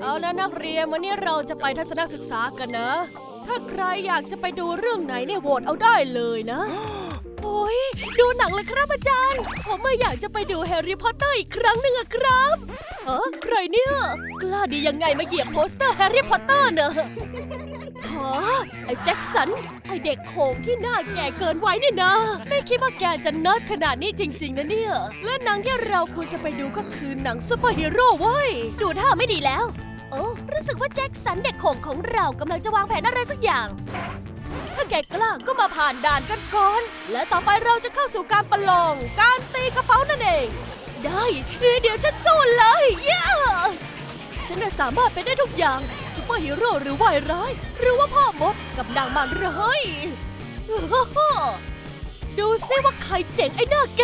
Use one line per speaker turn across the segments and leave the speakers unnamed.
เอาแล้วนักเรียนวันนี้เราจะไปทัศนศึกษากันนะ ถ้าใครอยากจะไปดูเรื่องไหนเนี่ยโหวตเอาได้เลยนะ โอ้ยดูหนังเลยครับอาจารย์ ผมไม่อยากจะไปดูแฮร์รี่พอตเตอร์อีกครั้งหนึ่งอะครับเออใครเนี่ย กล้าดียังไงมาเหยียบโปสเตอร์แฮร์รี่พอตเตอร์เนอะฮะ ไอ้แจ็คสัน ไอ้เด็กโขงที่หน้าแก่เกินไว้นี่นะไม่คิดว่าแกจะเนิร์ดขนาดนี้จริง ๆ นะเนี่ย และหนังที่เราควรจะไปดูก็คือหนังซูเปอร์ฮีโร่เว้ย ดูท่าไม่ดีแล้ว โอ้รู้สึกว่าแจ็คสันเด็กโขงของเรากำลังจะวางแผนอะไรสักอย่าง ถ้าแกกล้าก็มาผ่านด่านกันก่อน และต่อไปเราจะเข้าสู่การประลอง การตีกระเป๋านั่นเอง ได้ เดี๋ยวฉันสู้เลยเย้ ฉันน่ะสามารถเป็นได้ทุกอย่างซูเปอร์ฮีโร่หรือวายร้าย หรือว่าพ่อมดกับนางมารร้ายดูซิว่าใครเจ๋งไอ้หน้าแก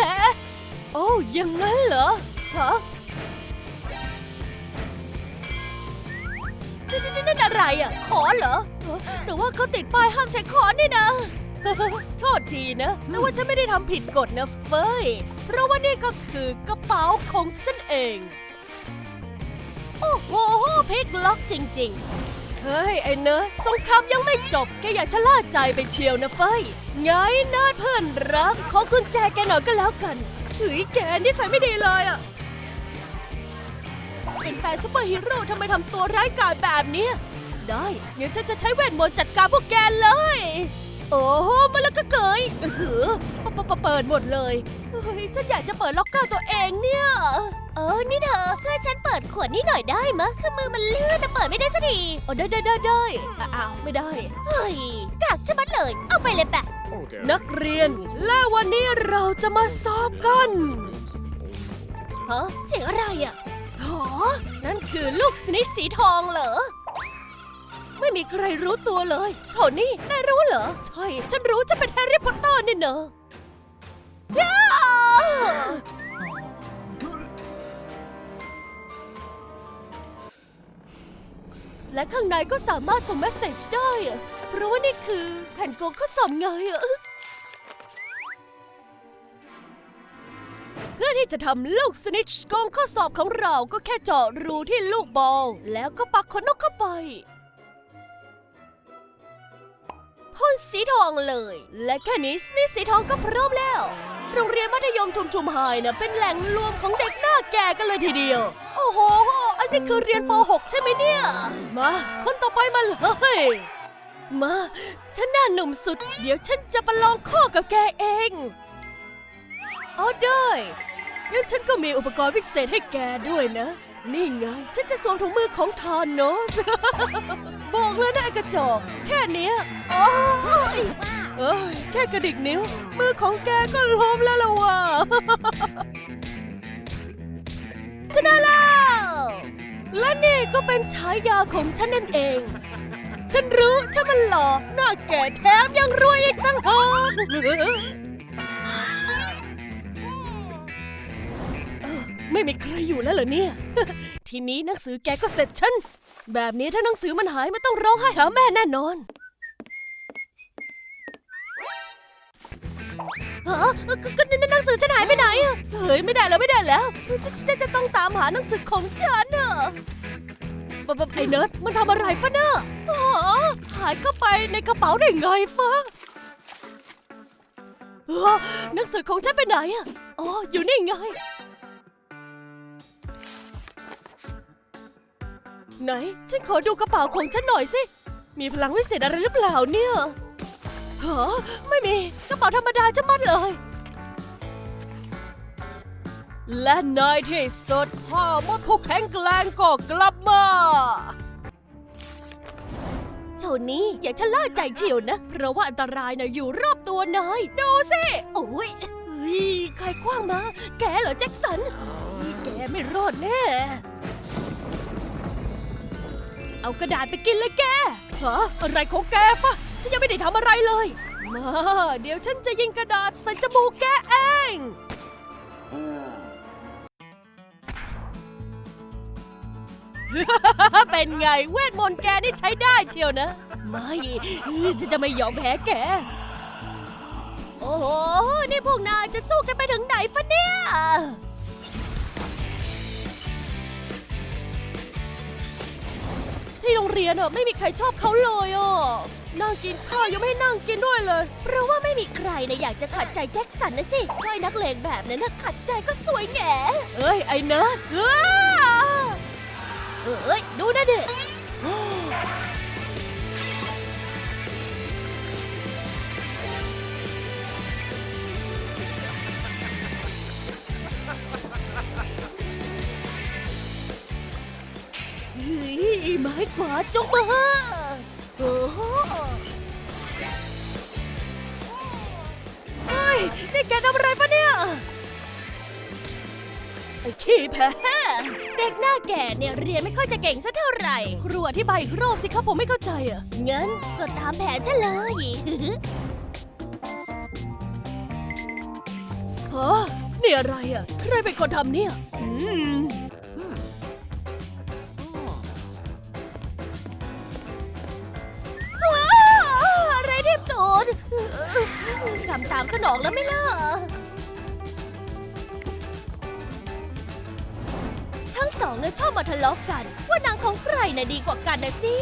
โอ้ยังงั้นเหรอ ฮะนี่นี่นั่นอะไรอะ ขอเหรอเออแต่ว่าเขาติดป้ายห้ามใช้ขอนี่นะ โทษทีนะ แต่ว่าฉันไม่ได้ทำผิดกฎนะเฟยเพราะว่านี่ก็คือกระเป๋าของฉันเอง โอ้โหพลิกล็อกจริง ๆ เฮ้ย ไอ้เนอะสงครามยังไม่จบ แกอยากชะล่าใจไปเชียวนะเฟยไงเนาดเพื่อนรัก ขอกุญแจแกหน่อยก็แล้วกันเฮ้ยแกนิสัยไม่ดีเลยอะเป็นแฟนซุปเปอร์ฮีโร่ทำไมทำตัวร้ายกาจแบบเนี้ยได้งั้นฉันจะใช้เวทมนต์จัดการพวกแกเลย โอ้โหมาแล้วก็เกยเออปะเปิดหมดเลย ฮ้ยฉันอยากจะเปิดล็อกเกอร์ตัวเองเนี่ย เออ นี่เธอ ช่วยฉันเปิดขวดนี้หน่อยได้มะ คือมือมันลื่นแต่เปิดไม่ได้สักทีโอ้ได้ได้ได้ได้อะอ้าวไม่ได้ เฮ้ยกากจะมัดเลย เอาไปเลยแปะนักเรียน และวันนี้เราจะมาสอบกันฮะเสียงอะไรอะหอนั่นคือลูกสนิทสีทองเหรอ ไม่มีใครรู้ตัวเลยโถนี่นายรู้เหรอ ใช่ ฉันรู้จะเป็นแฮร์รี่พอตเตอร์นี่เนอะย่า และข้างในก็สามารถส่งเมสเซจได้ เพราะว่านี่คือแผ่นโกงข้อสอบไงอะเพื่อที่จะทำลูกสนิชโกงข้อสอบของเราก็แค่เจาะรูที่ลูกบอล แล้วก็ปักขนนกเข้าไปพ่นสีทองเลย และแค่นี้สนิทสีทองก็พร้อมแล้ว โรงเรียนมัธยมชุมชุมไฮนะเป็นแหล่งรวมของเด็กหน้าแก่กันเลยทีเดียว โอ้โห อันนี้คือเรียนป .6 ใช่ไหมเนี่ย มา คนต่อไปมาเลยมา ฉันหน้าหนุ่มสุด เดี๋ยวฉันจะประลองข้อกับแกเองอ๋อได้งั้นฉันก็มีอุปกรณ์พิเศษให้แกด้วยนะ นี่ไง ฉันจะสวมถุงมือของทานโนส บอกเลยนะไอ้กระจอกแค่เนี้ยโอ้ย เอ้ยแค่กระดิกนิ้ว มือของแกก็ล้มแล้วล่ะวะชนะแล้วและนี่ก็เป็นฉายาของฉันนั่นเอง ฉันรู้ฉันมันหล่อหน้าแก่แถมยังรวยอีกตั้งหากไม่มีใครอยู่แล้วเหรอเนี่ย ทีนี้หนังสือแกก็เสร็จฉัน แบบนี้ถ้าหนังสือมันหายไม่ต้องร้องไห้หาแม่แน่นอน ฮะก็ก็หนังสือฉันหายไปไหนอะเฮ้ยไม่ได้แล้วไม่ได้แล้วฉันจะต้องตามหาหนังสือของฉันอะบบบไอ้เนิร์ดมันทำอะไรฟะเนอ๋อหายเข้าไปในกระเป๋าได้ไงฟะเอ้อหนังสือของฉันไปไหนอะอ๋ออยู่นี่ไง ไหน ฉันขอดูกระเป๋าของฉันหน่อยสิ มีพลังวิเศษอะไรหรือเปล่าเนี่ย ฮะไม่มีกระเป๋าธรรมดาจะมัดเลย และในที่สุดพ่อมดผู้แข็งแกร่งก็กลับมาเท่านี้อย่าชะล่าใจเฉียวนะ เพราะว่าอันตรายนะอยู่รอบตัวนายดูสิโอ้ยเฮ้ยใครคว้างมา แกเหรอแจ็คสันแกไม่รอดแน่ เอากระดาษไปกินเลยแกฮะอะไรของแกฟะ ฉันยังไม่ได้ทำอะไรเลย มา เดี๋ยวฉันจะยิงกระดาษใส่จมูกแกเอง เป็นไงเวทมนต์แกนี่ใช้ได้เชียวนะ ไม่ฉันจะไม่ยอมแพ้แก โอ้โห นี่พวกนายจะสู้กันไปถึงไหนฟะเนี่ยที่โรงเรียนอะไม่มีใครชอบเขาเลยอะ นั่งกินข้าวยังไม่ให้นั่งกินด้วยเลย
เพราะว่าไม่มีใครนะอยากจะขัดใจแจ็คสันนะสิก้อยนักเลงแบบนั้นนะขัดใจก็สวยแง่
เอ้ยไอ้เนิร์ดเอ้อ
เอ้ยดูนะเด็ก
เฮ้ยไม้กวาดจงมา นี่แกทำอะไรปะเนี่ยไอ้ขี้แพ้
เด็กหน้าแก่เนี่ยเรียนไม่ค่อยจะเก่งสักเท่าไหร่
ครูอธิบายอีกรอบสิครับผมไม่เข้าใจอะ
งั้นก็ตามแผนฉันเลย
ฮะนี่อะไรอะ ใครเป็นคนทำเนี่ย อืม
ว้าวอะไรเรียบตูด กำตามสนองแล้วไม่เล่ะทั้งสองเนี่ยชอบมาทะเลาะกัน ว่านางของใครน่ะดีกว่ากันนะสิ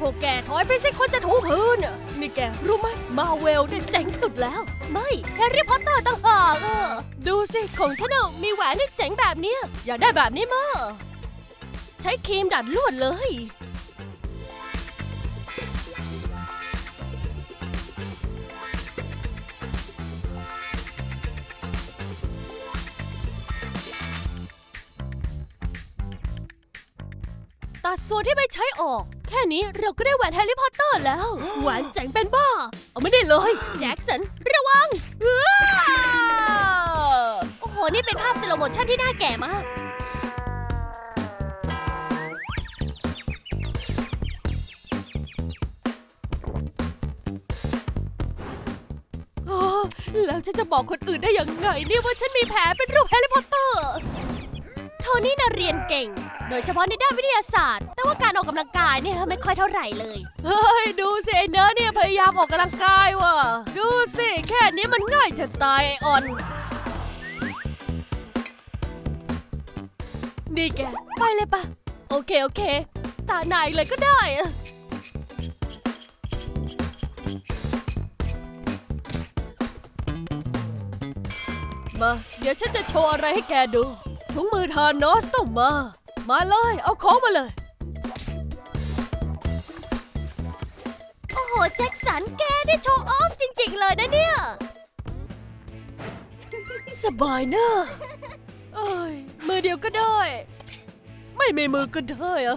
พวกแกถอยไปสิคนจะถูพื้นนี่แกรู้ไหมมาเวลเนี่ยเจ๋งสุดแล้ว
ไม่แฮร์รี่พอตเตอร์ต่างหากอะ
ดูสิของฉันอะมีแหวนที่เจ๋งแบบเนี้ยอยากได้แบบนี้มาใช้ครีมดัดลวดเลย ตัดส่วนที่ไม่ใช้ออก แค่นี้เราก็ได้แหวนแฮร์รี่พอตเตอร์แล้ว แหวนเจ๋งเป็นบ้า เอาไม่ได้เลย
แจ็คสัน ระวัง
อ้า
โอ้โห นี่เป็นภาพสโลโมชั่นที่น่าแก่มาก
โอ้แล้วฉันจะบอกคนอื่นได้ยังไงเนี่ยว่าฉันมีแผลเป็นรูปแฮร์รี่พอตเตอร์
โทนี่น่ะเรียนเก่ง ดยเฉพาะในด้านวิทยาศาสตร์ แต่ว่าการออกกำลังกายเนี่ยไม่ค่อยเท่าไหร่เลย
เฮ้ย ดูสิไอ้เนอเนี่ยพยายามออกกำลังกายว่ะ ดูสิ แค่นี้มันง่ายจะตายอ้อ่อน นี่แก ไปเลยปะ โอเค โอเค ตาไหนเลยก็ได้มาเดี๋ยวฉันจะโชว์อะไรให้แกดูถุงมือทานอสต้องมา มาเลย เอาของมาเลย
โอ้โห แจ็คสันแกได้โชว์ออฟจริงๆ เลยนะเนี่ย
สบายเนอะเอ้ยมือเดียวก็ได้ ไม่มีมือก็ได้อะ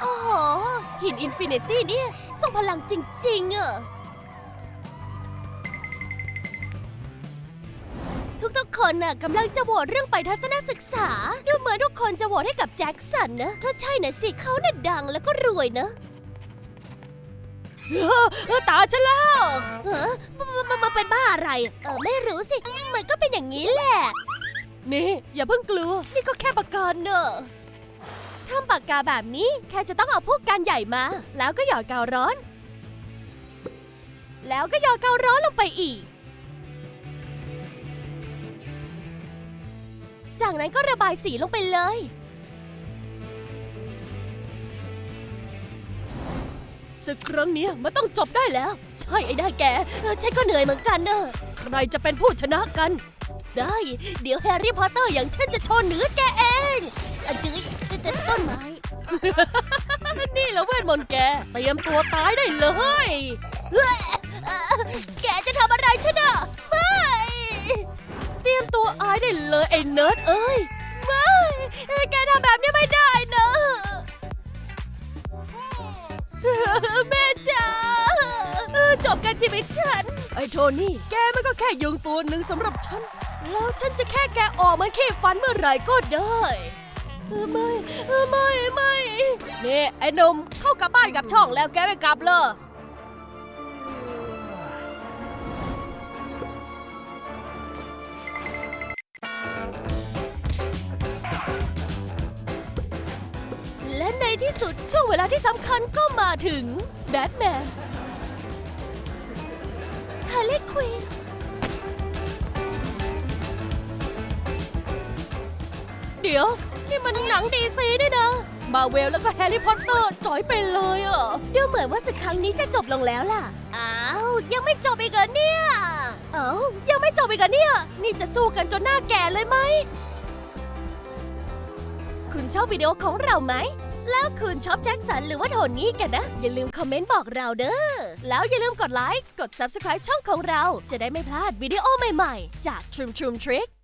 โอ้โหหินอินฟินิตี้เนี่ยส่งพลังจริงๆอะ ทุกๆ คนน่ะกำลังจะโหวตเรื่องไปทัศนศึกษา ดูเหมือนทุกคนจะโหวตให้กับแจ็คสันนะถ้าใช่นะสิเขาน่ะดังแล้วก็รวยนะ
เออตาฉันแล้ว
เออมันมันมันเป็นบ้าอะไร เออไม่รู้สิ มันก็เป็นอย่างนี้แหละ
นี่ อย่าเพิ่งกลัว นี่ก็แค่ประกันเนอะ
ทำปากกาแบบนี้แค่จะต้องเอาพวกกันใหญ่มา แล้วก็หยอดกาวร้อน แล้วก็หยอดกาวร้อนลงไปอีก จากนั้นก็ระบายสีลงไปเลย
ศึกครั้งเนี้ยมันต้องจบได้แล้ว
ใช่ไอ้ได้แกเออฉันก็เหนื่อยเหมือนกันเนอะ
ใครจะเป็นผู้ชนะกัน
ได้ เดี๋ยวแฮร์รี่พอตเตอร์อย่างฉันจะโชว์เหนือแกเองอะจื้ยแต่ต้นไม้
นี่แหละเวทมนต์แก เตรียมตัวตายได้เลย
เฮ้ยเอ่อแกจะา
ยไอ้เนิร์ดเอ้ย
ไม่แกทำแบบนี้ไม่ได้นะแม่จ๋าจบกันชีวิตฉัน
ไอ้โทนี่ แกมันก็แค่ยุงตัวหนึ่งสำหรับฉัน แล้วฉันจะแค่แกออกมันขี้ฟันเมื่อไหร่ก็ได้ไม่ไม่ไม่ นี่ ไอ้นมเข้ากลับบ้านกลับช่องแล้วแกไม่กลับเลย สุดช่วงเวลาที่สำคัญก็มาถึงแบทแมน
ฮาร์เลควิน
เดี๋ยว นี่มันหนังดีซีนี่นะ มาเวลแล้วก็แฮร์รี่พอตเตอร์จ่อยไปเลยอะ
ดูเหมือนว่าศึกครั้งนี้จะจบลงแล้วล่ะ อ้าว ยังไม่จบอีกเหรอเนี่ย เอ้ายังไม่จบอีกเหรอเนี่ย
นี่จะสู้กันจนหน้าแก่เลยไหม
คุณชอบวิดีโอของเราไหม แล้วคุณชอบแจ็คสันหรือว่าโทนี่กันนะ อย่าลืมคอมเมนต์บอกเราเด้อ
แล้วอย่าลืมกดไลค์ กด Subscribe ช่องของเรา จะได้ไม่พลาดวิดีโอใหม่ๆ จาก Trum Trum Trick